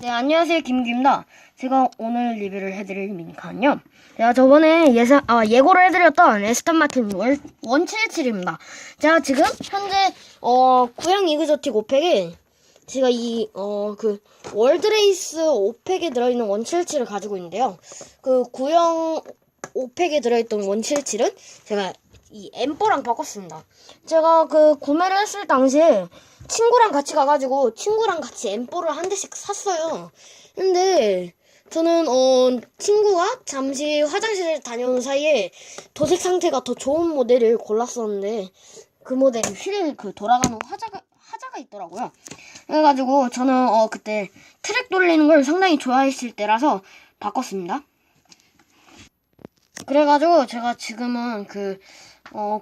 네, 안녕하세요. 김규입니다. 제가 오늘 리뷰를 해드릴 미니카는요. 제가 저번에 예상, 아, 예고를 해드렸던 에스턴 마틴 월, 177입니다. 제가 지금 현재, 어, 구형 이그저틱 5팩에 제가 이, 어, 그, 월드레이스 5팩에 들어있는 177을 가지고 있는데요. 그 구형 5팩에 들어있던 177은 제가 이 엠뽀랑 바꿨습니다. 제가 그 구매를 했을 당시에 친구랑 같이 가가지고 친구랑 같이 엠뽀를 한 대씩 샀어요. 근데 저는 어 친구가 잠시 화장실을 다녀온 사이에 도색 상태가 더 좋은 모델을 골랐었는데 그 모델이 휠 그 돌아가는 화자가 하자가 있더라고요. 그래가지고 저는 어 그때 트랙 돌리는 걸 상당히 좋아했을 때라서 바꿨습니다. 그래가지고 제가 지금은 그, 어,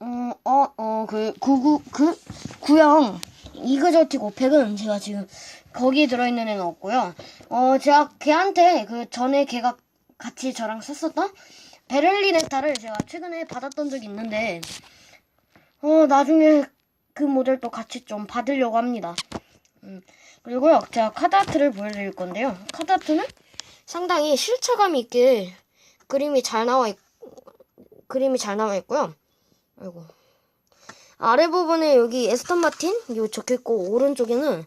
어, 어, 어, 그, 구구, 그, 구형 이그저틱 5팩은 제가 지금 거기에 들어있는 애는 없고요. 어, 제가 걔한테 그 전에 걔가 같이 저랑 썼었던 베를리네타를 제가 최근에 받았던 적이 있는데, 어, 나중에 그 모델도 같이 좀 받으려고 합니다. 음, 그리고요, 제가 카드아트를 보여드릴 건데요. 카드아트는 상당히 실체감 있게 그림이 잘 나와 있, 그림이 잘 나와 있고요. 아이고. 아래 부분에 여기 에스턴 마틴 요 적혀 있고 오른쪽에는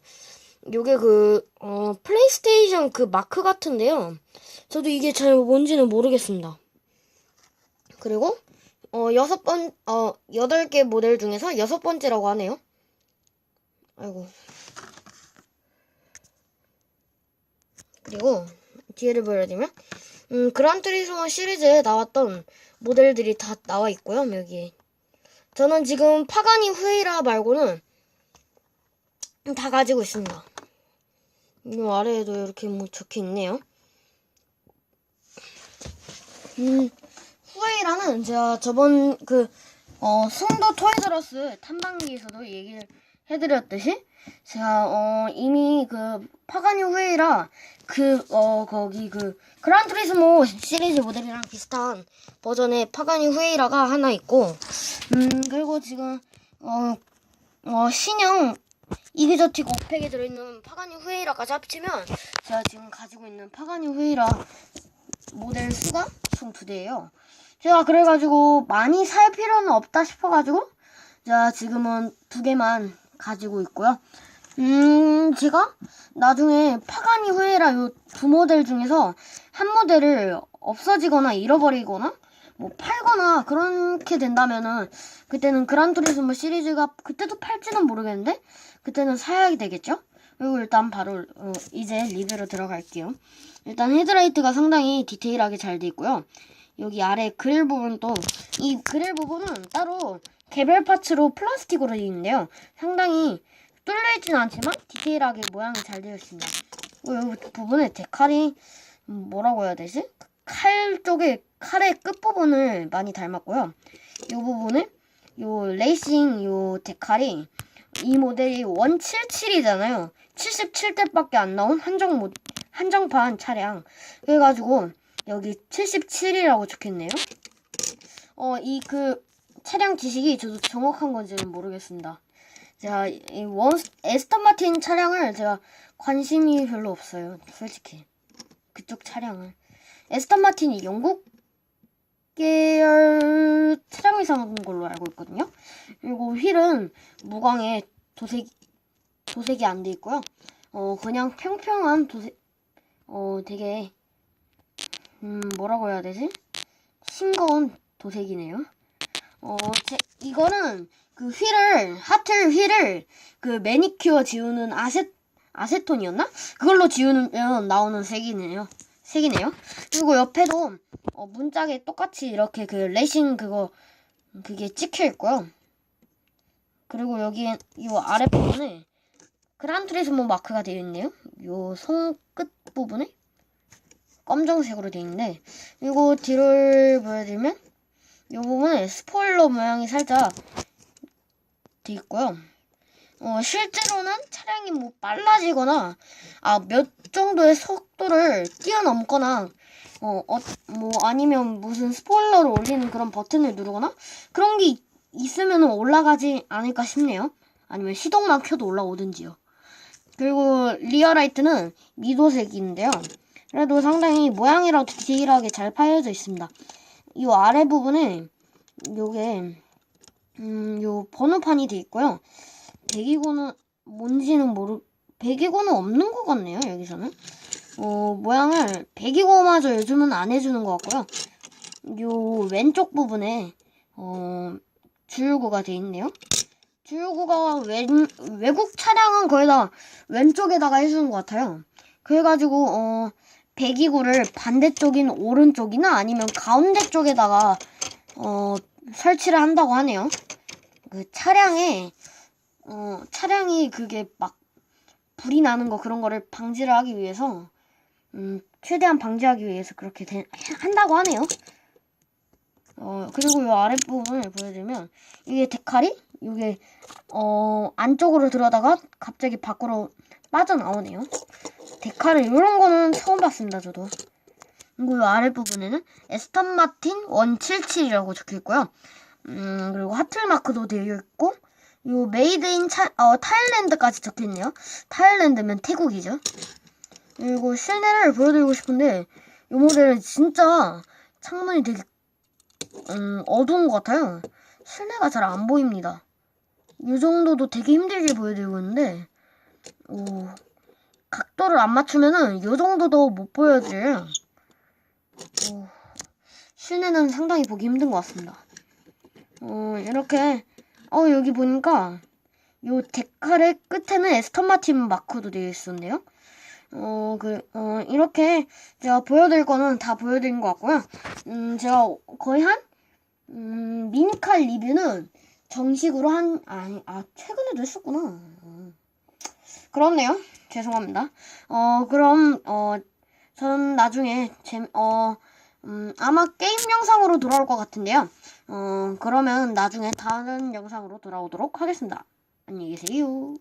요게 그 어, 플레이스테이션 그 마크 같은데요. 저도 이게 잘 뭔지는 모르겠습니다. 그리고 어 여섯 번 어 여덟 개 모델 중에서 여섯 번째라고 하네요. 아이고. 그리고 뒤에를 보여드리면 음, 그란투리스모 시리즈에 나왔던 모델들이 다 나와 있고요, 여기에. 저는 지금 파가니 후에이라 말고는 다 가지고 있습니다. 이 아래에도 이렇게 뭐 적혀 있네요. 음, 후에이라는 제가 저번 그, 어, 송도 토이저러스 탐방기에서도 얘기를 해드렸듯이 제가 어 이미 그 파가니 후에이라 그 어 거기 그 그란투리스모 시리즈 모델이랑 비슷한 버전의 파가니 후에이라가 하나 있고 음 그리고 지금 어, 어 신형 이그저틱 5팩에 들어있는 파가니 후에이라까지 합치면 제가 지금 가지고 있는 파가니 후에이라 모델 수가 총 두 대예요. 제가 그래가지고 많이 살 필요는 없다 싶어가지고 제가 지금은 두 개만 가지고 있고요. 음, 제가 나중에 파가니 후에라 요 두 모델 중에서 한 모델을 없어지거나 잃어버리거나 뭐 팔거나 그렇게 된다면은 그때는 그란투리스모 시리즈가 그때도 팔지는 모르겠는데 그때는 사야 되겠죠? 그리고 일단 바로 어, 이제 리뷰로 들어갈게요. 일단 헤드라이트가 상당히 디테일하게 잘 돼 있고요. 여기 아래 그릴 부분도 이 그릴 부분은 따로 개별 파츠로 플라스틱으로 되어 있는데요. 상당히 뚫려있지는 않지만 디테일하게 모양이 잘 되어 있습니다. 그리고 여기 부분에 데칼이 음, 뭐라고 해야 되지? 칼 쪽에 칼의 끝부분을 많이 닮았고요. 이 부분에 요 레이싱 요 데칼이 이 모델이 177이잖아요. 77대밖에 안 나온 한정 모 한정판 차량. 그래가지고 여기 77이라고 적혔네요. 어, 이 그 차량 지식이 저도 정확한 건지는 모르겠습니다. 제가 이 원, 에스턴 마틴 차량을 제가 관심이 별로 없어요. 솔직히. 그쪽 차량을. 에스턴 마틴이 영국 계열 차량이상한 걸로 알고 있거든요. 그리고 휠은 무광에 도색, 도색이 안 돼 있고요. 어, 그냥 평평한 도색, 어, 되게, 음, 뭐라고 해야 되지? 싱거운 도색이네요. 어, 제, 이거는 그 휠을, 하틀 휠을 그 매니큐어 지우는 아세, 아세톤이었나? 그걸로 지우면 나오는 색이네요. 색이네요. 그리고 옆에도 어, 문짝에 똑같이 이렇게 그 레이싱 그거 그게 찍혀 있고요. 그리고 여기 이 아래 부분에 그란투리스모 마크가 되어 있네요. 요 손끝 부분에 검정색으로 되어 있는데 그리고 뒤를 보여드리면 이 부분에 스포일러 모양이 살짝 돼 있고요. 어, 실제로는 차량이 뭐 빨라지거나 아 몇 정도의 속도를 뛰어넘거나 어, 어, 뭐 아니면 무슨 스포일러를 올리는 그런 버튼을 누르거나 그런 게 있, 으면 올라가지 않을까 싶네요. 아니면 시동만 켜도 올라오든지요. 그리고 리어라이트는 미도색인데요. 그래도 상당히 모양이랑 디테일하게 잘 파여져 있습니다. 이 아래 부분에 요게 음, 요 번호판이 돼 있고요. 배기구는 뭔지는 모르 배기구는 없는 것 같네요. 여기서는 어, 모양을 배기구마저 요즘은 안 해주는 것 같고요. 요 왼쪽 부분에 어, 주유구가 돼 있네요. 주유구가 왼, 외국 차량은 거의 다 왼쪽에다가 해주는 것 같아요. 그래가지고 어, 배기구를 반대쪽인 오른쪽이나 아니면 가운데 쪽에다가 어, 설치를 한다고 하네요. 그 차량에 어, 차량이 그게 막 불이 나는 거 그런 거를 방지를 하기 위해서 음, 최대한 방지하기 위해서 그렇게 된- 한다고 하네요. 어, 그리고 이 아랫부분을 보여드리면 이게 데칼이 이게 어, 안쪽으로 들어다가 갑자기 밖으로 빠져나오네요. 데칼을 이런 거는 처음 봤습니다, 저도. 그리고 이 아랫부분에는 에스턴 마틴 177이라고 적혀 있고요. 음, 그리고 하틀 마크도 되어 있고, 요 메이드 인 차, 어, 타일랜드까지 적혀 있네요. 타일랜드면 태국이죠. 그리고 실내를 보여드리고 싶은데, 이 모델은 진짜 창문이 되게, 음, 어두운 것 같아요. 실내가 잘 안 보입니다. 이 정도도 되게 힘들게 보여드리고 있는데, 오, 각도를 안 맞추면은 이 정도도 못 보여드려요. 오, 실내는 상당히 보기 힘든 것 같습니다. 어, 이렇게, 어, 여기 보니까, 요 데칼의 끝에는 에스턴 마틴 마크도 되어 있었네요. 어, 그, 어, 이렇게 제가 보여드릴 거는 다 보여드린 것 같고요. 음, 제가 거의 한, 음, 미니칼 리뷰는 정식으로 한, 아니, 아, 최근에도 했었구나. 음. 그렇네요. 죄송합니다. 어, 그럼, 어, 저는 나중에, 재, 어, 음, 아마 게임 영상으로 돌아올 것 같은데요. 어, 그러면 나중에 다른 영상으로 돌아오도록 하겠습니다. 안녕히 계세요.